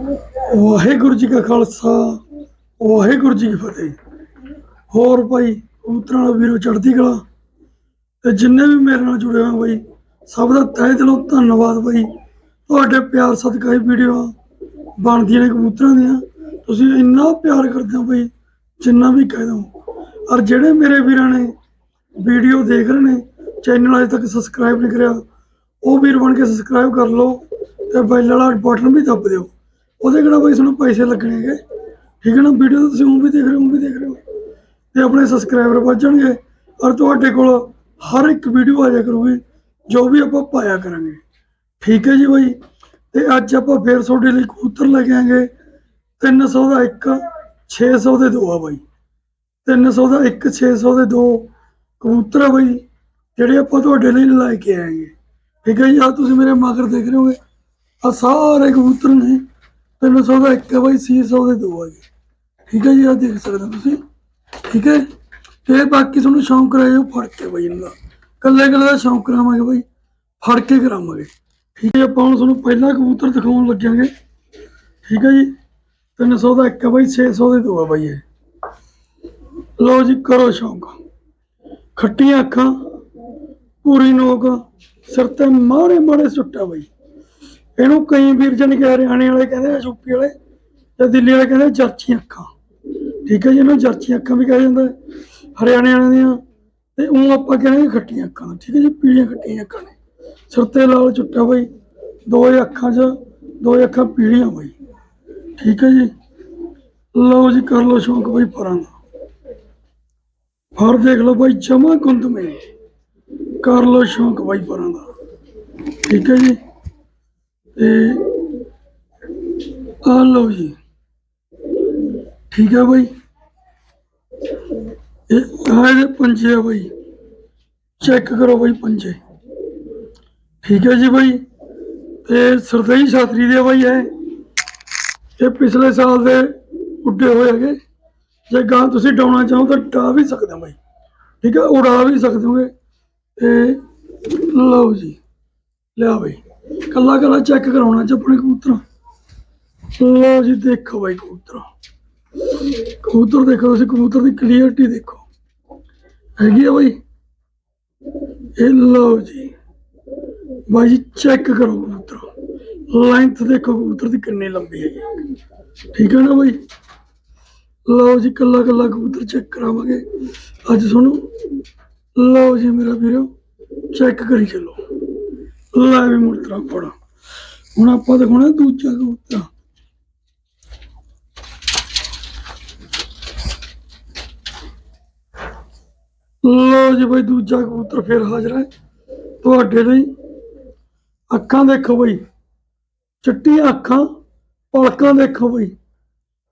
ਵਾਹਿਗੁਰੂ ਜੀ ਕਾ ਖਾਲਸਾ, ਵਾਹਿਗੁਰੂ ਜੀ ਕੀ ਫਤਿਹ। ਹੋਰ ਭਾਈ ਕਬੂਤਰਾਂ ਦਾ ਵੀਰੋ ਚੜ੍ਹਦੀ ਕਲਾ ਤੇ ਜਿੰਨੇ ਵੀ ਮੇਰੇ ਨਾਲ ਜੁੜੇ ਹੋਏ ਬਾਈ, ਸਭ ਦਾ ਤਹਿ ਦਿਲੋਂ ਧੰਨਵਾਦ ਬਾਈ। ਤੁਹਾਡੇ ਪਿਆਰ ਸਦਕਾ ਹੀ ਵੀਡੀਓ ਬਣਦੀਆਂ ਨੇ ਕਬੂਤਰਾਂ ਦੀਆਂ। ਤੁਸੀਂ ਇੰਨਾ ਪਿਆਰ ਕਰਦੇ ਹੋ ਬਾਈ, ਜਿੰਨਾ ਵੀ ਕਹਿ ਦੋ ਔਰ ਜਿਹੜੇ ਮੇਰੇ ਵੀਰਾਂ ਨੇ ਵੀਡੀਓ ਦੇਖ ਰਹੇ ਨੇ, ਚੈਨਲ ਅਜੇ ਤੱਕ ਸਬਸਕ੍ਰਾਈਬ ਨਹੀਂ ਕਰਿਆ, ਉਹ ਵੀਰ ਬਣ ਕੇ ਸਬਸਕ੍ਰਾਈਬ ਕਰ ਲਓ ਤੇ ਬੈਲ ਵਾਲਾ ਬਟਨ ਵੀ ਦੱਬ ਦਿਓ। ਉਹਦੇ ਕਿਹੜਾ ਬਾਈ ਸਾਨੂੰ ਪੈਸੇ ਲੱਗਣੇ ਲੱਗਣਗੇ ਠੀਕ ਹੈ ਨਾ? ਵੀਡੀਓ ਤੁਸੀਂ ਉਹ ਵੀ ਦੇਖ ਰਹੇ ਹੋ, ਉਹ ਵੀ ਦੇਖ ਰਹੇ ਹੋ। ਤੇ ਆਪਣੇ ਸਬਸਕ੍ਰਾਈਬਰ ਵੱਧ ਜਾਣਗੇ। ਔਰ ਤੁਹਾਡੇ ਕੋਲ ਹਰ ਇੱਕ ਵੀਡੀਓ ਆ ਜਾ ਕਰੂਗੀ, ਜੋ ਵੀ ਆਪਾਂ ਪਾਇਆ ਕਰਾਂਗੇ। ਠੀਕ ਹੈ ਜੀ ਬਾਈ? ਤੇ ਅੱਜ ਆਪਾਂ ਫੇਰ ਤੁਹਾਡੇ ਲਈ ਕਬੂਤਰ ਲੈ ਕੇ ਆਂਗੇ 300 ਦਾ ਇੱਕ 600 ਦੇ ਦੋ ਆ ਬਾਈ। 300 ਦਾ ਇੱਕ 600 ਦੇ ਦੋ ਕਬੂਤਰ ਆ ਬਾਈ, ਜਿਹੜੇ ਆਪਾਂ ਤੁਹਾਡੇ ਲਈ ਲੈ ਕੇ ਆਏਗੇ। ਠੀਕ ਹੈ ਜੀ? ਆ ਤੁਸੀਂ ਮੇਰੇ ਮਗਰ ਦੇਖ ਰਹੇ ਹੋਗੇ। ਆ ਸਾਰੇ ਕਬੂਤਰ ਨੇ। 300 ਦਾ ਇੱਕ ਹੈ ਬਾਈ 600 ਦੇ ਦੋ ਹੈਗੇ। ਠੀਕ ਹੈ ਜੀ ਆ ਦੇਖ ਸਕਦੇ ਹੋ ਤੁਸੀਂ। ਠੀਕ ਹੈ? ਤੇ ਬਾਕੀ ਤੁਹਾਨੂੰ ਸ਼ੌਂਕ ਕਰਾਇਓ, ਫੜ ਕੇ ਬਾਈ ਇਹਨਾਂ ਦਾ। ਕੱਲੇ ਕੱਲੇ ਦਾ ਸ਼ੌਂਕ ਕਰਾਵਾਂਗੇ ਬਾਈ। ਫੜ ਕੇ ਕਰਾਵਾਂਗੇ। ਠੀਕ ਹੈ, ਆਪਾਂ ਹੁਣ ਤੁਹਾਨੂੰ ਪਹਿਲਾ ਕਬੂਤਰ ਦਿਖਾਉਣ ਲੱਗਾਂਗੇ ਠੀਕ ਹੈ ਜੀ? 300 ਦਾ ਇੱਕ ਹੈ ਬਾਈ 600 ਦੇ ਦੋ ਹੈ ਬਾਈ ਇਹ। ਲਓ ਜੀ, ਕਰੋ ਸ਼ੌਂਕ। ਖੱਟੀਆਂ ਅੱਖਾਂ, ਪੂਰੀ ਨੋਕ, ਸਿਰ ਤੇ ਮਾੜੇ ਮਾੜੇ ਸੁੱਟਾ ਬਾਈ। ਇਹਨੂੰ ਕਈ ਵੀਰ ਜਣ ਕੇ ਹਰਿਆਣੇ ਵਾਲੇ ਕਹਿੰਦੇ ਯੂਪੀ ਵਾਲੇ ਤੇ ਦਿੱਲੀ ਵਾਲੇ ਕਹਿੰਦੇ ਜਰਚੀਆਂ ਅੱਖਾਂ। ਠੀਕ ਹੈ ਜੀ, ਇਹਨੂੰ ਜਰਚੀਆਂ ਅੱਖਾਂ ਵੀ ਕਿਹਾ ਜਾਂਦਾ ਹਰਿਆਣੇ ਵਾਲਿਆਂ ਦੀਆਂ। ਤੇ ਉਹ ਆਪਾਂ ਕਹਿੰਦੇ ਖੱਟੀਆਂ ਅੱਖਾਂ ਠੀਕ ਹੈ ਜੀ, ਪੀਲੀਆਂ ਖੱਟੀਆਂ ਅੱਖਾਂ ਨੇ। ਸਿਰ ਤੇ ਲਾਲ ਚੁੱਟਾ ਬਾਈ, ਦੋ ਅੱਖਾਂ 'ਚ, ਦੋ ਅੱਖਾਂ ਪੀਲੀਆਂ ਬਾਈ। ਠੀਕ ਹੈ ਜੀ। ਲਓ ਜੀ, ਕਰ ਲਓ ਸ਼ੌਂਕ ਬਾਈ ਪਰਾਂ ਦਾ। ਫਰ ਦੇਖ ਲਓ ਬਾਈ, ਜਮਾ ਕੁੰਦ ਮੇ ਕਰ ਲਓ ਸ਼ੌਂਕ ਬਾਈ ਪਰਾਂ ਦਾ। ਠੀਕ ਹੈ ਜੀ। ਤੇ ਆ ਲਓ ਜੀ। ਠੀਕ ਹੈ ਬਾਈ। ਇਹ ਆਹ ਇਹਦੇ ਪੰਜੇ ਆ ਬਾਈ। ਚੈੱਕ ਕਰੋ ਬਾਈ ਪੰਜੇ। ਠੀਕ ਹੈ ਜੀ ਬਾਈ। ਇਹ ਸਰਦਈ ਛਾਤਰੀ ਦੇ ਬਾਈ ਹੈ ਇਹ ਪਿਛਲੇ ਸਾਲ ਦੇ ਉੱਡੇ ਹੋਏ ਹੈਗੇ। ਜੇ ਗਾਂ ਤੁਸੀਂ ਡਾਉਣਾ ਚਾਹੋ ਤਾਂ ਡਾ ਵੀ ਸਕਦੇ ਹੋ ਬਾਈ। ਠੀਕ ਹੈ ਉਡਾ ਵੀ ਸਕਦੇ ਹੋਗੇ। ਤੇ ਲਓ ਜੀ। ਲਿਆ ਬਾਈ। ਕੱਲਾ ਕੱਲਾ ਚੈੱਕ ਕਰਾਉਣਾ ਚ ਆਪਣੇ ਕਬੂਤਰ। ਲਓ ਜੀ, ਦੇਖੋ ਬਾਈ ਕਬੂਤਰ। ਕਬੂਤਰ ਦੇਖੋ ਤੁਸੀਂ, ਕਬੂਤਰ ਦੀ ਕਲੀਅਰਟੀ ਦੇਖੋ। ਹੈਗੀ ਆ ਬਾਈ? ਇਹ ਲਓ ਜੀ। ਬਾਈ ਜੀ ਚੈੱਕ ਕਰੋ ਕਬੂਤਰ। ਲੈਂਥ ਦੇਖੋ ਕਬੂਤਰ ਦੀ ਕਿੰਨੀ ਲੰਬੀ ਹੈਗੀ ਠੀਕ ਹੈ ਨਾ ਬਾਈ? ਲਓ ਜੀ, ਕੱਲਾ ਕੱਲਾ ਕਬੂਤਰ ਚੈੱਕ ਕਰਾਵਾਂਗੇ। ਅੱਜ ਤੁਹਾਨੂੰ ਲਓ ਜੀ ਮੇਰਾ ਵੀਰੋ ਚੈੱਕ ਕਰੀ ਚਲੋ। ਲੈ ਵੀ ਮੁਰਤਰਾ ਫੜਾ ਹੁਣ ਆਪਾਂ ਦਿਖਾਉਣਾ ਦੂਜਾ ਕਬੂਤਰ। ਲਓ ਜੀ ਬਈ ਦੂਜਾ ਕਬੂਤਰ ਫੇਰ ਹਾਜ਼ਰ ਹੈ। ਤੁਹਾਡੇ ਲਈ ਅੱਖਾਂ ਦੇਖੋ ਬਈ। ਚਿੱਟੀਆਂ ਅੱਖਾਂ, ਪਲਕਾਂ ਦੇਖੋ ਬਈ।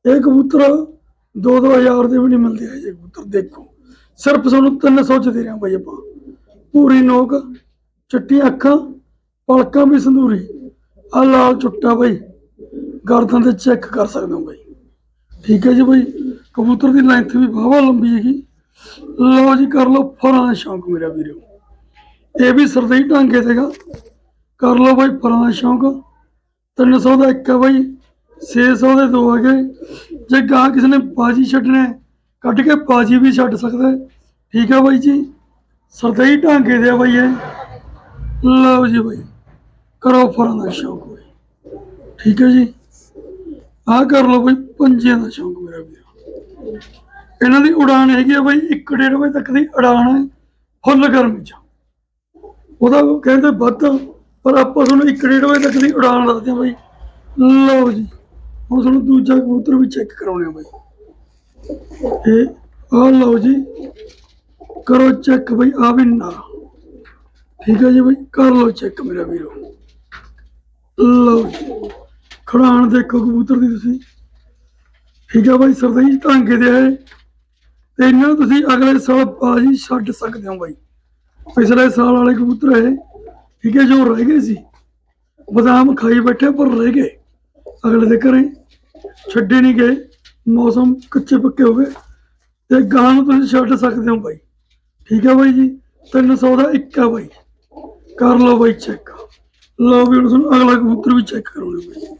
ਇਹ ਕਬੂਤਰ 2-2000 ਦੇ ਵੀ ਨਹੀਂ ਮਿਲਦੇ ਇਹ ਕਬੂਤਰ, ਦੇਖੋ। ਸਿਰਫ ਤੁਹਾਨੂੰ 300 ਚ ਦੇ ਰਿਹਾ ਬਈ ਆਪਾਂ। ਪੂਰੀ ਨੋਕ ਚਿੱਟੀਆਂ ਅੱਖਾਂ ਪਲਕਾਂ ਵੀ ਸੰਧੂਰੀ। ਆ ਲਾਲ ਚੁੱਟਾ ਬਈ। ਗਰਦਨ ਤੇ ਚੈੱਕ ਕਰ ਸਕਦੇ ਹੋ ਬਈ। ਠੀਕ ਹੈ ਜੀ ਬਈ। ਕਬੂਤਰ ਦੀ ਲੈਂਥ ਵੀ ਬਹੁਤ ਲੰਬੀ ਹੈਗੀ। ਲਓ ਜੀ, ਕਰ ਲਓ ਫਰਾਂ ਦਾ ਸ਼ੌਂਕ ਮੇਰਾ ਵੀਰੋ। ਇਹ ਵੀ ਸਰਦਈ ਢਾਂਗੇ ਦੇਗਾ ਕਰ ਲਓ ਬਾਈ ਫਰਾਂ ਦਾ ਸ਼ੌਂਕ। 300 ਦਾ ਇੱਕ ਹੈ ਬਾਈ। 600 ਦੇ ਦੋ ਹੈਗੇ। ਜੇ ਗਾਂ ਕਿਸੇ ਨੇ ਬਾਜੀ ਛੱਡਣਾ, ਕੱਢ ਕੇ ਬਾਜੀ ਵੀ ਛੱਡ ਸਕਦਾ। ਠੀਕ ਹੈ ਬਾਈ ਜੀ। ਸਰਦਈ ਢਾਂਗੇ ਦੇ ਆ ਬਾਈ ਇਹ। ਲਓ ਜੀ ਬਾਈ। ਕਰੋ ਫਰਾਂ ਦਾ ਸ਼ੌਂਕ ਬਾਈ ਠੀਕ ਹੈ ਜੀ? ਆਹ ਕਰ ਲਓ ਬਈ, ਪੰਜਿਆਂ ਦਾ ਸ਼ੌਂਕ ਮੇਰਾ ਵੀਰੋ ਇਹਨਾਂ ਦੀ ਉਡਾਨ ਹੈਗੀ ਆ ਬਾਈ 1.5 ਵਜੇ ਤੱਕ ਦੀ ਉਡਾਨ ਹੈ, ਫੁੱਲ ਗਰਮੀ ਚ। ਉਹਦਾ ਕਹਿੰਦੇ ਵੱਧ, ਪਰ ਆਪਾਂ ਤੁਹਾਨੂੰ 1.5 ਵਜੇ ਤੱਕ ਦੀ ਉਡਾਨ ਦੱਸਦੇ ਆ ਬਾਈ। ਲਓ ਜੀ, ਹੁਣ ਤੁਹਾਨੂੰ ਦੂਜਾ ਕਬੂਤਰ ਵੀ ਚੈੱਕ ਕਰਾਉਣੇ ਆ ਬਾਈ। ਇਹ ਆਹ ਲਓ ਜੀ, ਕਰੋ ਚੈੱਕ ਬਈ ਆ ਵੀ ਨਾ। ਠੀਕ ਹੈ ਜੀ ਬਈ, ਕਰ ਲਓ ਚੈੱਕ ਮੇਰਾ ਵੀਰੋ। ਲਓ ਜੀ ਖੜਾਣ ਦੇਖੋ ਕਬੂਤਰ ਦੀ ਤੁਸੀਂ। ਠੀਕ ਹੈ ਬਾਈ ਸਰਦਈ ਢਾਂਗੇ ਦੇ ਆਏ। ਤੇ ਇਹਨਾਂ ਨੂੰ ਤੁਸੀਂ ਅਗਲੇ ਸਾਲ ਬਾਜੀ ਛੱਡ ਸਕਦੇ ਹੋ ਬਾਈ। ਪਿਛਲੇ ਸਾਲ ਵਾਲੇ ਕਬੂਤਰ ਹੈ ਠੀਕ ਹੈ ਜੋ ਰਹਿ ਗਏ ਸੀ। ਬਦਾਮ ਖਾਈ ਬੈਠੇ, ਪਰ ਰਹਿ ਗਏ। ਅਗਲੇ ਦੇ ਘਰੇ ਛੱਡੇ ਨਹੀਂ ਗਏ। ਮੌਸਮ ਕੱਚੇ ਪੱਕੇ ਹੋ ਗਏ। ਤੇ ਗਾਂ ਨੂੰ ਤੁਸੀਂ ਛੱਡ ਸਕਦੇ ਹੋ ਬਾਈ। ਠੀਕ ਹੈ ਬਾਈ ਜੀ 300 ਦਾ ਇੱਕ ਆ ਬਾਈ। ਕਰ ਲਓ ਬਾਈ ਚੈੱਕ ਲਓ ਵੀ ਹੁਣ ਤੁਹਾਨੂੰ ਅਗਲਾ ਕਬੂਤਰ ਵੀ ਚੈੱਕ ਕਰਾਉਣਾ ਬਾਈ।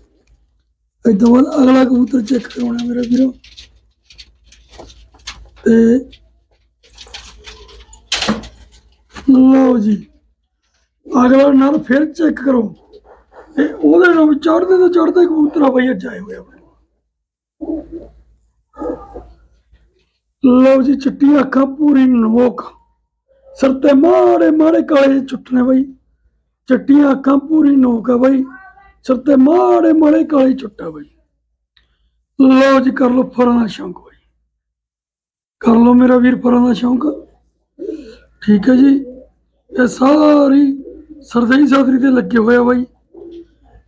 ਇਦਾਂ ਬਾਅਦ ਅਗਲਾ ਕਬੂਤਰ ਚੈੱਕ ਕਰਾਉਣਾ ਮੇਰਾ ਵੀਰੋ। ਤੇ ਲਓ ਜੀ, ਅਗਲਾ ਨਾਲ ਫਿਰ ਚੈੱਕ ਕਰੋ। ਤੇ ਉਹਦੇ ਨਾਲ ਵੀ ਚੜ੍ਹਦੇ ਤੋਂ ਚੜਦੇ ਕਬੂਤਰ ਆ ਬਈ, ਅੱਜ ਆਏ ਹੋਏ ਆਪਣੇ ਲਓ ਜੀ, ਚਿੱਟੀਆਂ ਅੱਖਾਂ ਪੂਰੀ ਨੋਕ ਸਿਰ ਤੇ ਮਾੜੇ ਮਾੜੇ ਕਾਲੇ ਚੁੱਟਨੇ ਬਈ। ਚਿੱਟੀਆਂ ਅੱਖਾਂ ਪੂਰੀ ਨੋਕ ਆ ਬਾਈ। ਸਿਰ ਤੇ ਮਾੜੇ ਮਾੜੇ ਕਾਲੇ ਚੁੱਟਾ ਬਈ। ਲਓ ਜੀ ਕਰ ਲਓ ਫਰਾਂ ਦਾ ਸ਼ੌਂਕ ਬਾਈ। ਕਰ ਲਓ ਮੇਰਾ ਵੀਰ ਫਰਾਂ ਦਾ ਸ਼ੌਂਕ। ਠੀਕ ਹੈ ਜੀ। ਇਹ ਸਾਰੀ ਸਰਦਈ ਸਾਦਰੀ ਤੇ ਲੱਗੇ ਹੋਏ ਆ ਬਾਈ।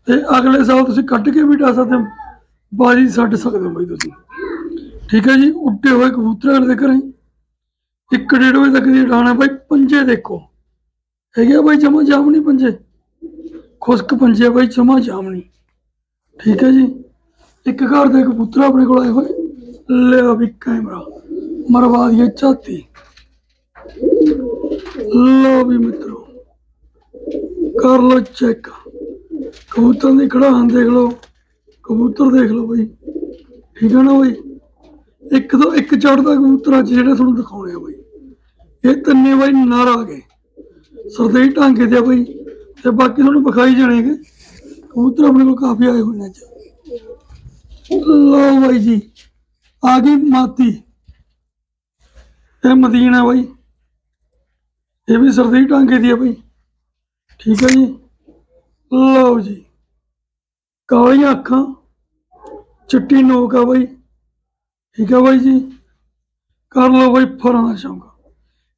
ਤੇ ਅਗਲੇ ਸਾਲ ਤੁਸੀਂ ਕੱਢ ਕੇ ਵੀ ਡਾ ਸਕਦੇ ਹੋ। ਬਾਜੀ ਛੱਡ ਸਕਦੇ ਹੋ ਬਾਈ ਤੁਸੀਂ। ਠੀਕ ਹੈ ਜੀ। ਉੱਡੇ ਹੋਏ ਕਬੂਤਰਾਂ ਦੇ ਘਰੇ। ਇੱਕ ਡੇਢ ਵਜੇ ਤੱਕ ਦੀ ਉਡਾਣ ਹੈ ਬਾਈ। ਪੰਜੇ ਦੇਖੋ। ਹੈਗੇ ਆ ਬਾਈ ਜਮਾ ਜਾਮਣੀ ਪੰਜੇ? ਖੁਸ਼ਕ ਪੰਜੇ ਆ ਬਾਈ, ਜਮਾ ਜਾਮਣੀ। ਠੀਕ ਹੈ ਜੀ? ਇੱਕ ਘਰ ਦੇ ਕਬੂਤਰ ਆਪਣੇ ਕੋਲ ਆਏ ਹੋਏ। ਲਿਆ ਵੀ ਕੈਮਰਾ। ਮਰਵਾ ਦਈਏ ਝਾਤੀ। ਲੋ ਵੀ ਮਿੱਤਰੋ। ਕਰ ਲੋ ਚੈੱਕ। ਕਬੂਤਰ ਦੀ ਖੜਾਨ ਦੇਖ ਲੋ ਕਬੂਤਰ ਦੇਖ ਲੋ ਬਈ। ਠੀਕ ਹੈ ਨਾ ਬਈ? ਇੱਕ ਤੋਂ ਇੱਕ ਚੜਦਾ ਕਬੂਤਰ ਅੱਜ ਜਿਹੜੇ ਤੁਹਾਨੂੰ ਦਿਖਾਉਣੇ ਆ ਬਾਈ। ਇਹ ਤਿੰਨੇ ਬਾਈ ਨਰ ਆ ਗਏ। ਸਰਦਈ ਢਾਂਗੇ ਦੇ ਆ ਬਈ, ਤੇ ਬਾਕੀ ਤੁਹਾਨੂੰ ਵਿਖਾਈ ਜਾਣੇਗੇ। ਕਬੂਤਰ ਆਪਣੇ ਕੋਲ ਕਾਫੀ ਆਏ ਹੋਏ ਨੇ ਅੱਜ। ਲਓ ਬਾਈ ਜੀ, ਆ ਗਈ ਮਾਤੀ। ਇਹ ਮਦੀਨਾ ਬਾਈ। ਇਹ ਵੀ ਸਰਦੀ ਟਾਂਗੇ ਦੀ ਹੈ ਬਾਈ। ਠੀਕ ਹੈ ਜੀ। ਲਓ ਜੀ, ਕਾਲੀਆਂ ਅੱਖਾਂ, ਚਿੱਟੀ ਨੋਕ ਆ ਬਾਈ। ਠੀਕ ਹੈ ਬਾਈ ਜੀ। ਕਰ ਲਓ ਬਾਈ ਫਰਾਂ ਦਾ ਸ਼ੌਂਕ।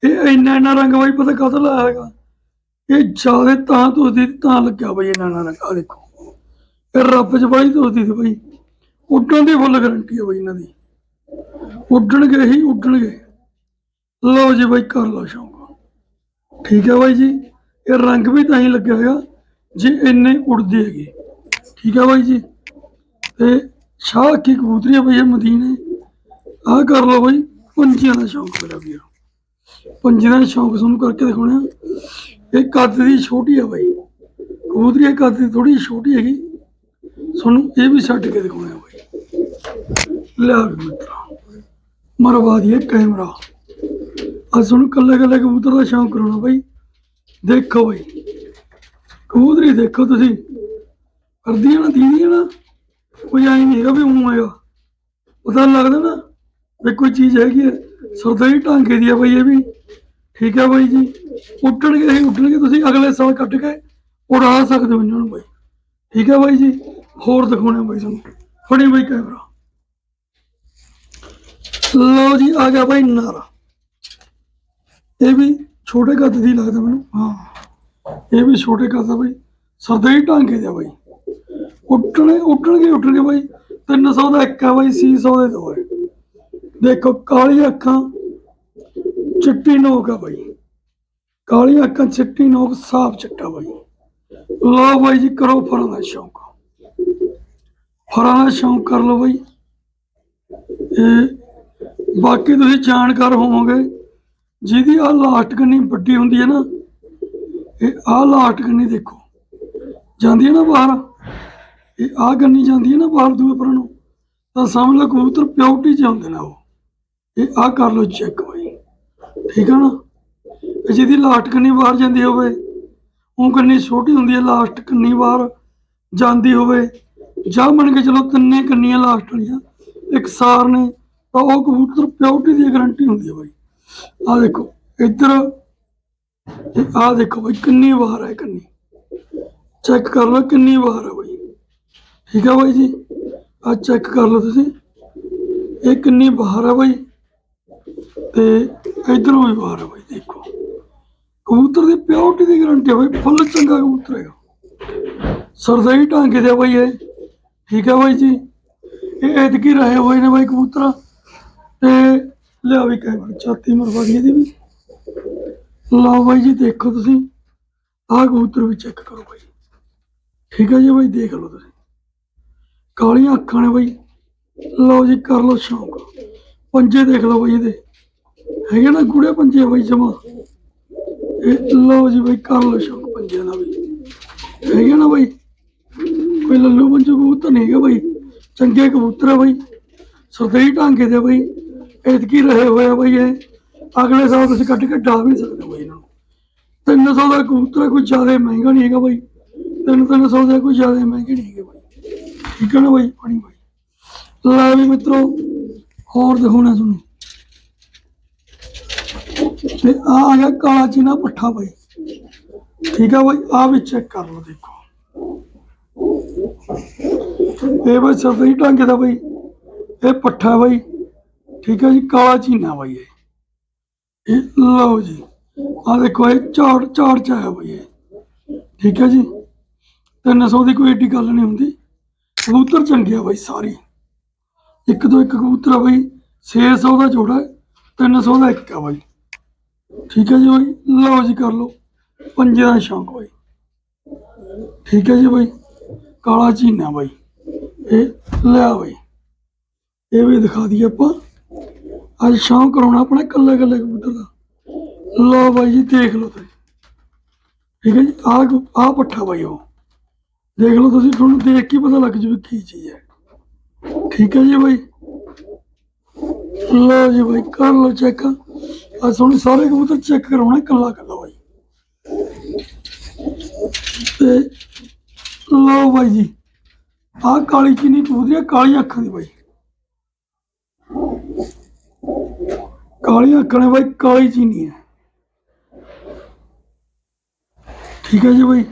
ਇਹ ਇੰਨਾ ਇੰਨਾ ਰੰਗ ਬਾਈ, ਪਤਾ ਕਦੋਂ ਲਾਇਆ ਹੈਗਾ? ਇਹ ਜ਼ਿਆਦਾ ਤਾਂ ਤੁਸਦੀ ਤਾਂ ਲੱਗਿਆ ਬਾਈ ਇੰਨਾ ਇੰਨਾ ਆ ਦੇਖੋ। ਇਹ ਰੱਬ ਚ ਬਾਈ ਤੁਸਦੀ ਸੀ ਬਾਈ। ਉੱਡਣ ਦੀ ਫੁੱਲ ਗਾਰੰਟੀ ਹੈ ਬਾਈ ਇਹਨਾਂ ਦੀ। ਉੱਡਣਗੇ ਹੀ ਉੱਡਣਗੇ। ਲਓ ਜੀ ਬਾਈ, ਕਰ ਲਓ ਸ਼ੌਂਕ। ਠੀਕ ਹੈ ਬਾਈ ਜੀ। ਇਹ ਰੰਗ ਵੀ ਤਾਂ ਹੀ ਲੱਗਿਆ ਹੈਗਾ ਜੇ ਇੰਨੇ ਉੱਡਦੇ ਹੈਗੇ। ਠੀਕ ਹੈ ਬਾਈ ਜੀ। ਤੇ ਸ਼ਾਹ ਕੀ ਕਬੂਤਰੀ ਹੈ ਬਈ, ਇਹ ਮਦੀਨੇ ਆਹ ਕਰ ਲਓ ਬਾਈ। ਪੰਛੀਆਂ ਦਾ ਸ਼ੌਂਕ ਮੇਰਾ ਵੀਰ। ਪੰਜੀਆਂ ਦਾ ਸ਼ੌਂਕ ਤੁਹਾਨੂੰ ਕਰਕੇ ਦਿਖਾਉਣਾ। ਇਹ ਕੱਦ ਦੀ ਛੋਟੀ ਆ ਬਾਈ। ਕਬੂਤਰੀ ਇਹ ਕੱਦ ਦੀ ਥੋੜੀ ਛੋਟੀ ਹੈਗੀ। ਤੁਹਾਨੂੰ ਇਹ ਵੀ ਛੱਡ ਕੇ ਦਿਖਾਉਣਾ ਬਾਈ। ਲਿਆ ਮਿੱਤਰਾ ਮਰਵਾ ਦੀਏ ਕੈਮਰਾ। ਅੱਜ ਤੁਹਾਨੂੰ ਕੱਲੇ ਕੱਲੇ ਕਬੂਤਰ ਦਾ ਸ਼ੌਂਕ ਕਰਾਉਣਾ ਬਾਈ। ਦੇਖੋ ਬਾਈ, ਕਬੂਤਰੀ ਦੇਖੋ ਤੁਸੀਂ। ਕਰਦੀ ਨਾ ਦੀਦੀ ਨਾ। ਕੋਈ ਆਈ ਨਹੀਂ ਹੈਗਾ ਵੀ ਉਹ ਆਏਗਾ। ਪਤਾ ਲੱਗਦਾ ਨਾ ਵੀ ਕੋਈ ਚੀਜ਼ ਹੈਗੀ ਹੈ। ਸਰਦਾਈ ਢਾਂਗੇ ਦੀ ਆ ਬਾਈ ਇਹ ਵੀ। ਠੀਕ ਹੈ ਬਾਈ ਜੀ। ਉੱਡਣਗੇ ਹੀ ਉੱਡਣਗੇ ਤੁਸੀਂ ਅਗਲੇ ਸਾਲ ਕੱਢ ਕੇ ਉਡਾ ਸਕਦੇ ਹੋ ਇਹਨਾਂ ਨੂੰ ਬਾਈ। ਠੀਕ ਹੈ ਬਾਈ ਜੀ। ਹੋਰ ਦਿਖਾਉਣਾ ਬਾਈ ਤੁਹਾਨੂੰ। ਫੜੀ ਬਾਈ ਕੈਮਰਾ। ਲਓ ਜੀ, ਆ ਗਿਆ ਬਾਈ ਨਾਰਾ। ਇਹ ਵੀ ਛੋਟੇ ਕੱਦ ਦੀ ਲੱਗਦਾ ਮੈਨੂੰ। ਹਾਂ। ਇਹ ਵੀ ਛੋਟੇ ਕੱਦ ਦਾ ਬਾਈ। ਸਰਦਾਈ ਢਾਂਗੇ ਦਾ ਬਾਈ। ਉੱਡਣੇ ਉੱਡਣਗੇ ਉੱਡਣਗੇ ਬਾਈ। 300 ਦਾ ਇੱਕ ਹੈ ਬਾਈ 600 ਦੇ ਦੋ ਹੈ ਦੇਖੋ ਕਾਲੀ ਅੱਖਾਂ ਚਿੱਟੀ ਨੋਕ ਆ ਬਾਈ। ਕਾਲੀ ਅੱਖਾਂ ਚਿੱਟੀ ਨੋਕ, ਸਾਫ਼ ਚਿੱਟਾ ਬਾਈ। ਲਓ ਬਾਈ ਜੀ, ਕਰੋ ਫਰਾਂ ਦਾ ਸ਼ੌਂਕ। ਫਰਾਂ ਦਾ ਸ਼ੌਂਕ ਕਰ ਲਓ ਬਾਈ। ਇਹ ਬਾਕੀ ਤੁਸੀਂ ਜਾਣਕਾਰ ਹੋਵੋਗੇ, ਜਿਹਦੀ ਆ ਲਾਸਟ ਕੰਨੀ ਵੱਡੀ ਹੁੰਦੀ ਹੈ ਨਾ, ਇਹ ਆ ਲਾਸਟ ਕੰਨੀ ਦੇਖੋ। ਜਾਂਦੀ ਹੈ ਨਾ ਬਾਹਰ? ਇਹ ਆ ਕੰਨੀ ਜਾਂਦੀ ਹੈ ਨਾ ਬਾਹਰ ਦੂਏ ਪਰ ਨੂੰ? ਤਾਂ ਸਮਝ ਲਓ ਕਬੂਤਰ ਪਿਓਰਟੀ ਚ ਆਉਂਦੇ ਨੇ ਉਹ। ਇਹ ਆ ਕਰ ਲਓ ਚੈੱਕ ਠੀਕ ਹੈ ਨਾ? ਇਹ ਜਿਹਦੀ ਲਾਸਟ ਕੰਨੀ ਬਾਹਰ ਜਾਂਦੀ ਹੋਵੇ, ਉਹ ਕੰਨੀ ਛੋਟੀ ਹੁੰਦੀ ਹੈ, ਲਾਸਟ ਕੰਨੀ ਬਾਹਰ ਜਾਂਦੀ ਹੋਵੇ। ਜਾਂ ਮੰਨ ਕੇ ਚਲੋ ਤਿੰਨੇ ਕੰਨੀਆਂ ਲਾਸਟ ਵਾਲੀਆਂ, ਇੱਕ ਸਾਰ ਨੇ, ਤਾਂ ਉਹ ਕਬੂਤਰ ਪਿਓਰਟੀ ਦੀ ਗਾਰੰਟੀ ਹੁੰਦੀ ਹੈ ਬਾਈ। ਆ ਦੇਖੋ, ਇੱਧਰ ਇਹ ਆ ਦੇਖੋ ਬਾਈ, ਕਿੰਨੀ ਵਾਰ ਹੈ ਕੰਨੀ। ਚੈੱਕ ਕਰ ਲਓ ਕਿੰਨੀ ਵਾਰ ਹੈ ਬਾਈ। ਠੀਕ ਹੈ ਬਾਈ ਜੀ? ਆ ਚੈੱਕ ਕਰ ਲਓ ਤੁਸੀਂ। ਇਹ ਕਿੰਨੀ ਬਾਹਰ ਹੈ ਬਾਈ? ਤੇ ਇਧਰੋਂ ਵੀ ਬਾਹਰ ਆ ਬਾਈ, ਦੇਖੋ। ਕਬੂਤਰ ਦੀ ਪਿਓਰਟੀ ਦੀ ਗਾਰੰਟੀ ਹੈ ਬਾਈ, ਫੁੱਲ ਚੰਗਾ ਕਬੂਤਰ ਹੈਗਾ। ਸਰਦਾਈ ਢਾਂਗੇ ਦੇ ਬਾਈ ਇਹ। ਠੀਕ ਹੈ ਬਾਈ ਜੀ? ਇਹ ਐਤਕੀ ਰਹੇ ਹੋਏ ਨੇ ਬਾਈ ਕਬੂਤਰ। ਤੇ ਲਿਆ ਵੀ ਕੈਮਰਾ, ਛਾਤੀ ਮਰਵਾ ਦੀ ਇਹਦੀ ਵੀ। ਲਓ ਬਾਈ ਜੀ, ਦੇਖੋ ਤੁਸੀਂ। ਆਹ ਕਬੂਤਰ ਵੀ ਚੈੱਕ ਕਰੋ ਬਾਈ। ਠੀਕ ਹੈ ਜੀ ਬਾਈ, ਦੇਖ ਲਓ ਤੁਸੀਂ। ਕਾਲੀਆਂ ਅੱਖਾਂ ਨੇ ਬਾਈ। ਲਓ ਜੀ, ਕਰ ਲਓ ਸ਼ੌਂਕ। ਪੰਜੇ ਦੇਖ ਲਓ ਬਾਈ ਇਹਦੇ। ਹੈਗੇ ਨਾ ਗੂੜੇ ਪੰਜੇ ਬਾਈ ਜਮਾ। ਇਹ ਲਓ ਜੀ ਬਾਈ ਕਰ ਲਓ ਸ਼ੌਂਕ ਪੰਜਿਆਂ ਦਾ ਵੀ। ਹੈਗੇ ਨਾ ਬਾਈ? ਕੋਈ ਲੱਲੂ ਪੰਜੂ ਕਬੂਤਰ ਨਹੀਂ ਹੈਗਾ ਬਾਈ। ਚੰਗੇ ਕਬੂਤਰ ਆ ਬਈ। ਸਰਦਈ ਢਾਂਗੇ ਦੇ ਬਈ। ਐਤਕੀ ਰਹੇ ਹੋਏ ਆ ਬਈ ਇਹ। ਅਗਲੇ ਸਾਲ ਤੁਸੀਂ ਕੱਢ ਕੇ ਡਾ ਵੀ ਸਕਦੇ ਹੋ ਬਈ ਇਹਨਾਂ ਨੂੰ। 300 ਦਾ ਕਬੂਤਰ ਕੋਈ ਜ਼ਿਆਦਾ ਮਹਿੰਗਾ ਨਹੀਂ ਹੈਗਾ ਬਈ। 300 ਦਾ ਕੋਈ ਜ਼ਿਆਦਾ ਮਹਿੰਗੇ ਨਹੀਂ ਹੈਗੇ ਬਈ। ਠੀਕ ਹੈ ਨਾ ਬਈ? ਪਾਣੀ ਬਈ। ਲੈ ਵੀ ਮਿੱਤਰੋ, ਹੋਰ ਦਿਖਾਉਣਾ ਤੁਹਾਨੂੰ। ਤੇ ਆ ਆ ਗਿਆ ਕਾਲਾ ਚੀਨਾ ਪੱਠਾ ਬਾਈ। ਠੀਕ ਆ ਬਾਈ ਆ ਵੀ ਚੈੱਕ ਕਰ ਲਓ ਦੇਖੋ। ਇਹ ਬਾਈ ਸਰਦਈ ਢੰਗ ਦਾ ਬਾਈ ਇਹ ਪੱਠਾ ਬਾਈ। ਠੀਕ ਹੈ ਜੀ ਕਾਲਾ ਚੀਨਾ ਬਈ ਇਹ। ਲਓ ਜੀ ਆ ਦੇਖੋ ਇਹ ਝਾੜ ਝਾੜ ਚ ਆਇਆ ਬਈ ਇਹ। ਠੀਕ ਹੈ ਜੀ 300 ਦੀ ਕੋਈ ਏਡੀ ਗੱਲ ਨਹੀਂ ਹੁੰਦੀ। ਕਬੂਤਰ ਚੰਗੇ ਆ ਬਾਈ ਸਾਰੇ। ਇੱਕ ਤੋਂ ਇੱਕ ਕਬੂਤਰ ਆ ਬਈ 600 ਦਾ ਜੋੜਾ ਹੈ, 300 ਦਾ ਇੱਕ ਆ ਬਾਈ। ਠੀਕ ਹੈ ਜੀ ਬਾਈ? ਲਓ ਜੀ ਕਰ ਲਓ। ਪੰਜੇ ਦਾ ਸ਼ੌਂਕ ਬਈ। ਠੀਕ ਹੈ ਜੀ ਬਈ? ਕਾਲਾ ਚੀਨਾ ਬਈ। ਇਹ ਲਿਆ ਬਈ। ਇਹ ਵੀ ਦਿਖਾ ਦਈਏ ਆਪਾਂ। ਅੱਜ ਸ਼ੌਂਕ ਕਰਾਉਣਾ ਆਪਣੇ ਕੱਲੇ ਕੱਲੇ ਕਬੂਤਰ ਦਾ। ਲਓ ਬਾਈ ਜੀ, ਦੇਖ ਲਓ ਤੁਸੀਂ। ਠੀਕ ਹੈ ਜੀ? ਆਹ ਆਹ ਪੱਠਾ ਬਾਈ ਉਹ। ਦੇਖ ਲਓ ਤੁਸੀਂ, ਤੁਹਾਨੂੰ ਦੇਖ ਕੇ ਪਤਾ ਲੱਗ ਜੂ ਕੀ ਚੀਜ਼ ਹੈ। ਠੀਕ ਹੈ ਜੀ ਬਾਈ? ਲਓ ਜੀ ਬਾਈ, ਕਰ ਲਓ ਚੈੱਕ ਆ ਤੁਹਾਨੂੰ ਸਾਰੇ ਕਬੂਤਰ ਚੈੱਕ ਕਰਾਉਣਾ ਕੱਲਾ ਕੱਲਾ ਬਾਈ। ਤੇ ਲਓ ਬਾਈ ਜੀ, ਆਹ ਕਾਲੀ ਚੀਨੀ ਕਬੂਤਰੀ ਆ ਕਾਲੀ ਅੱਖਾਂ ਦੀ ਬਾਈ। ਕਾਲੀਆਂ ਅੱਖਾਂ ਨੇ ਬਾਈ, ਕਾਲੀ ਚੀਨੀ ਹੈ ਠੀਕ ਹੈ ਜੀ ਬਾਈ।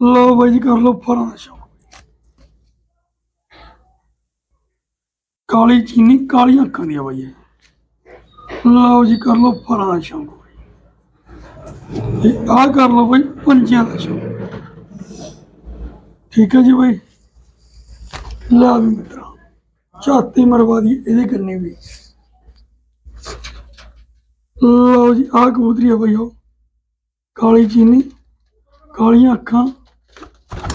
ਲਓ ਬਾਈ ਜੀ, ਕਰ ਲਓ ਫਰਾਂ ਦਾ ਸ਼ੌਕ। ਕਾਲੀ ਚੀਨੀ ਕਾਲੀਆਂ ਅੱਖਾਂ ਦੀ ਆ ਬਾਈ ਇਹ। ਲਓ ਜੀ, ਕਰ ਲਓ ਫਰਾਂ ਦਾ ਸ਼ੌਕ ਬਾਈ। ਤੇ ਆਹ ਕਰ ਲਓ ਬਾਈ ਪੰਜਿਆਂ ਦਾ ਸ਼ੌਕ। ਠੀਕ ਹੈ ਜੀ ਬਾਈ? ਲਾ ਵੀ ਮਿੱਤਰਾ, ਝਾਤੀ ਮਰਵਾ ਦੀ, ਇਹਦੇ ਕੰਨੇ ਵੀ। ਲਓ ਜੀ, ਆਹ ਕਬੂਤਰੀ ਆ ਬਈ ਉਹ। ਕਾਲੀ ਚੀਨੀ, ਕਾਲੀਆਂ ਅੱਖਾਂ,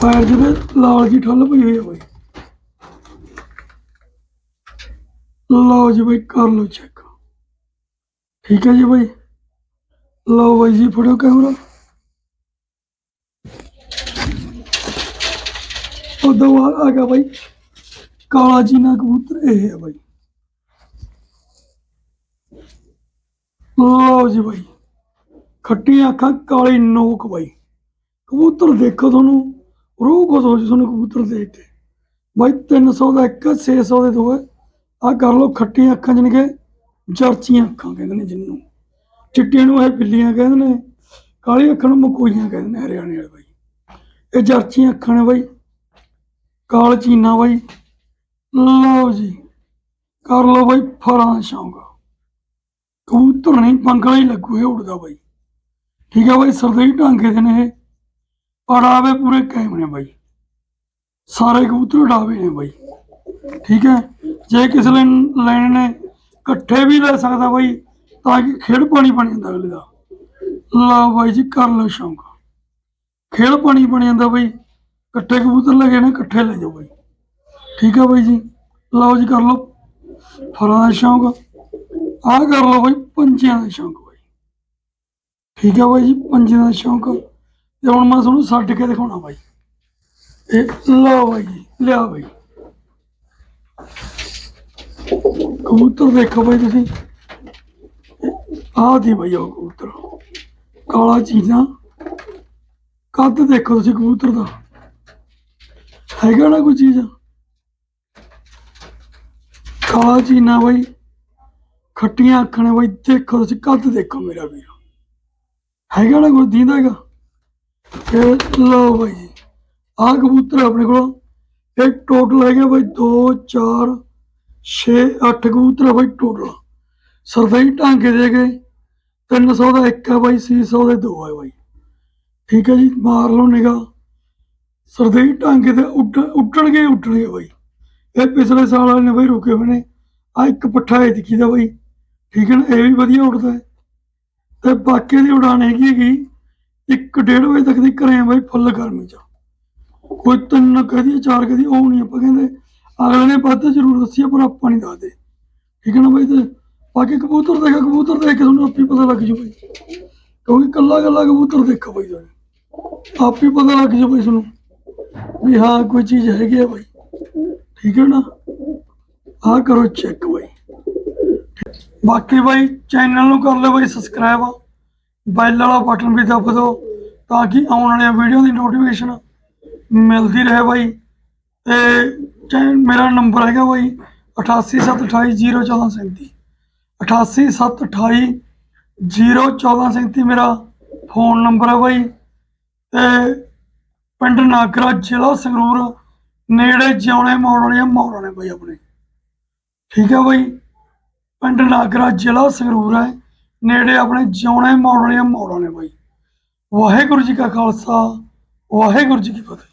ਪੈਰ ਜਿਹਦੇ ਲਾਲ ਜੀ ਠੱਲ ਪਈ ਹੋਈ ਆ ਬਈ। ਲਓ ਜੀ ਬਈ, ਕਰ ਲਓ ਚੈੱਕ ਠੀਕ ਹੈ ਜੀ ਬਾਈ। ਲਓ ਬਾਈ ਜੀ ਫੜੋ ਕੈਮਰਾ ਉਦੋਂ ਬਾਅਦ ਆ ਗਿਆ ਬਾਈ, ਕਾਲਾ ਚੀਨਾ ਕਬੂਤਰ, ਇਹ ਹੈ ਬਾਈ। ਲਓ ਜੀ ਬਾਈ, ਖੱਟੀਆਂ ਅੱਖਾਂ, ਕਾਲੀ ਨੋਕ ਬਾਈ। ਕਬੂਤਰ ਦੇਖੋ ਤੁਹਾਨੂੰ, ਰੂਹ ਖੁਸ਼ ਹੋ ਜੀ ਤੁਹਾਨੂੰ ਕਬੂਤਰ ਦੇਖ ਕੇ। ਬਾਈ 300 ਦਾ ਇੱਕ 600 ਦੇ ਦੋ ਹੈ। ਆ ਕਰ ਲਓ, ਖੱਟੀਆਂ ਅੱਖਾਂ ਜਾਣੀ ਕੇ ਜਰਚੀਆਂ ਅੱਖਾਂ ਕਹਿੰਦੇ ਨੇ ਜਿਹਨੂੰ ਚਿੱਟੀਆਂ ਨੂੰ ਇਹ ਬਿੱਲੀਆਂ ਕਹਿੰਦੇ ਨੇ ਕਾਲੀ ਅੱਖਾਂ ਨੂੰ ਮਕੋਈਆਂ ਕਹਿੰਦੇ ਨੇ, ਹਰਿਆਣੇ ਵਾਲੇ ਬਾਈ। ਇਹ ਜਰਚੀਆਂ ਅੱਖਾਂ ਨੇ ਬਾਈ, ਕਾਲ ਚੀਨਾ ਬਾਈ। ਲਓ ਜੀ, ਕਰ ਲਓ ਬਾਈ ਫਰਾਂ ਸ਼ੌਂਕ। ਕਬੂਤਰ ਨਹੀਂ ਪੰਗਲਾ ਹੀ ਲੱਗੂ, ਇਹ ਉੜਦਾ ਬਾਈ। ਠੀਕ ਹੈ ਬਾਈ ਸਰਦਈ ਢਾਂਗੇ ਦੇ ਨੇ ਇਹ। ਪੜਾਵੇ ਪੂਰੇ ਕਾਇਮ ਨੇ ਬਾਈ। ਸਾਰੇ ਕਬੂਤਰ ਉਡਾਵੇ ਨੇ ਬਾਈ। ਠੀਕ ਹੈ, ਜੇ ਕਿਸੇ ਨੇ ਲੈਣੇ ਨੇ ਇਕੱਠੇ ਵੀ ਲੈ ਸਕਦਾ ਬਾਈ, ਤਾਂ ਕਿ ਖੇਡ ਪਾਣੀ ਬਣ ਜਾਂਦਾ ਅਗਲੇ ਦਾ। ਲਓ ਬਾਈ ਜੀ, ਕਰ ਲਓ ਸ਼ੌਂਕ। ਖੇਡ ਪਾਣੀ ਬਣ ਜਾਂਦਾ ਬਾਈ, ਇਕੱਠੇ ਕਬੂਤਰ ਲੱਗੇ ਨੇ, ਇਕੱਠੇ ਲੈ ਜਾਓ ਬਾਈ। ਠੀਕ ਹੈ ਬਾਈ ਜੀ, ਲਓ ਜੀ, ਕਰ ਲਓ। ਫਰਾਂ ਦਾ ਸ਼ੌਂਕ। ਆਹ ਕਰ ਲਓ ਬਾਈ ਪੰਛੀਆਂ ਦਾ ਸ਼ੌਂਕ ਬਾਈ। ਠੀਕ ਹੈ ਬਾਈ ਜੀ ਪੰਛੀਆਂ ਦਾ ਸ਼ੌਂਕ। ਤੇ ਹੁਣ ਮੈਂ ਤੁਹਾਨੂੰ ਛੱਡ ਕੇ ਦਿਖਾਉਣਾ ਬਾਈ। ਇਹ ਲਓ ਬਾਈ ਜੀ, ਲਿਆ ਬਾਈ। ਕਬੂਤਰ ਦੇਖੋ ਬਾਈ ਤੁਸੀਂ। ਆਹ ਦੀ ਬਾਈ ਉਹ ਕਬੂਤਰ। ਕਾਲਾ ਚੀਨਾ ਕੱਦ ਦੇਖੋ ਤੁਸੀਂ ਕਬੂਤਰ ਦਾ। ਹੈਗਾ ਨਾ ਕੋਈ ਚੀਜ਼? ਕਾਲਾ ਚੀਨਾ ਬਾਈ। ਖੱਟੀਆਂ ਅੱਖਾਂ ਨੇ ਬਾਈ। ਦੇਖੋ ਤੁਸੀਂ ਕੱਦ ਦੇਖੋ ਮੇਰਾ ਵੀਰ। ਹੈਗਾ ਨਾ ਕੋਈ? ਦੀਂਦਾ ਹੈਗਾ? ਇਹ ਲਓ ਬਾਈ ਜੀ। ਆਹ ਕਬੂਤਰ ਆਪਣੇ ਕੋਲ। ਇਹ ਟੋਟਲ ਹੈਗਾ ਬਾਈ 2 4 6 8 ਕਬੂਤਰ ਆ ਟੋਟਲ ਸਰਦਈ ਢਾਂਗੇ ਦੇ ਗਏ। 300 ਦਾ ਇੱਕ ਹੈ ਬਾਈ 600 ਦੇ ਦੋ ਹੈ ਬਾਈ। ਠੀਕ ਹੈ ਜੀ, ਮਾਰ ਲਓ ਨਿਗਾ ਸਰਦਈ ਢਾਂਗੇ ਦੇ ਉੱਡ ਉੱਡਣਗੇ ਉੱਡਣਗੇ ਬਾਈ। ਇਹ ਪਿਛਲੇ ਸਾਲ ਵਾਲੇ ਨੇ ਬਾਈ ਰੁਕੇ ਹੋਏ ਨੇ। ਆ ਇੱਕ ਪੱਠਾ ਇਹ ਦਿਖੀ ਦਾ ਬਾਈ। ਠੀਕ ਹੈ ਨਾ, ਇਹ ਵੀ ਵਧੀਆ ਉੱਡਦਾ ਹੈ। ਤੇ ਬਾਕੀ ਦੀ ਉਡਾਨ ਹੈਗੀ ਹੈਗੀ, ਇੱਕ ਡੇਢ ਵਜੇ ਤੱਕ ਦੀ ਘਰੇ ਬਾਈ, ਫੁੱਲ ਗਰਮੀ ਚ। ਕੋਈ ਤਿੰਨ ਕਦੀ ਚਾਰ ਕਦੀ ਉਹ ਨਹੀਂ ਆਪਾਂ ਕਹਿੰਦੇ। ਅਗਲੇ ਨੇ ਵੱਧ ਜ਼ਰੂਰ ਦੱਸੀ ਆ, ਪਰ ਆਪਾਂ ਨਹੀਂ ਦੱਸਦੇ। ਠੀਕ ਹੈ ਨਾ ਬਾਈ ਤੇ? ਬਾਕੀ ਕਬੂਤਰ ਦੇਖਾ ਕਬੂਤਰ ਦੇਖ ਕੇ ਤੁਹਾਨੂੰ ਆਪੇ ਪਤਾ ਲੱਗ ਜੂ ਬਾਈ। ਕਿਉਂਕਿ ਕੱਲਾ ਕੱਲਾ ਕਬੂਤਰ ਦੇਖੋ ਬਾਈ ਤੁਸੀਂ। ਆਪੇ ਪਤਾ ਲੱਗ ਜੂ ਬਾਈ ਤੁਹਾਨੂੰ ਵੀ ਹਾਂ ਕੋਈ ਚੀਜ਼ ਹੈਗੀ ਆ ਬਾਈ। ਠੀਕ ਹੈ ਨਾ? ਆਹ ਕਰੋ ਚੈੱਕ ਬਾਈ। ਬਾਕੀ ਬਾਈ ਚੈਨਲ ਨੂੰ ਕਰ ਲਓ ਬਾਈ ਸਬਸਕ੍ਰਾਈਬ ਬੈਲ ਵਾਲਾ ਬਟਨ ਵੀ ਦੱਬ ਦਿਓ ਤਾਂ ਕਿ ਆਉਣ ਵਾਲੀਆਂ ਵੀਡੀਓ ਦੀ ਨੋਟੀਫਿਕੇਸ਼ਨ ਮਿਲਦੀ ਰਹੇ ਬਾਈ। ਤੇ ਚੈਨ ਮੇਰਾ ਨੰਬਰ ਹੈਗਾ ਬਾਈ 8872801437 8872801437 ਮੇਰਾ ਫੋਨ ਨੰਬਰ ਹੈ ਬਾਈ। ਤੇ ਪਿੰਡ ਨਾਗਰਾ ਜ਼ਿਲ੍ਹਾ ਸੰਗਰੂਰ, ਨੇੜੇ ਜਿਉਣੇ ਮੋੜ ਵਾਲੀਆਂ ਮੋੜਾਂ ਨੇ ਬਾਈ ਆਪਣੇ। ਠੀਕ ਹੈ ਬਾਈ? ਪਿੰਡ ਨਾਗਰਾ ਜ਼ਿਲ੍ਹਾ ਸੰਗਰੂਰ ਹੈ, ਨੇੜੇ ਆਪਣੇ ਜਿਉਣੇ ਮੋੜ ਵਾਲੀਆਂ ਮੋੜਾਂ ਨੇ ਬਾਈ। ਵਾਹਿਗੁਰੂ ਜੀ ਕਾ ਖਾਲਸਾ, ਵਾਹਿਗੁਰੂ ਜੀ ਕੀ ਫਤਿਹ।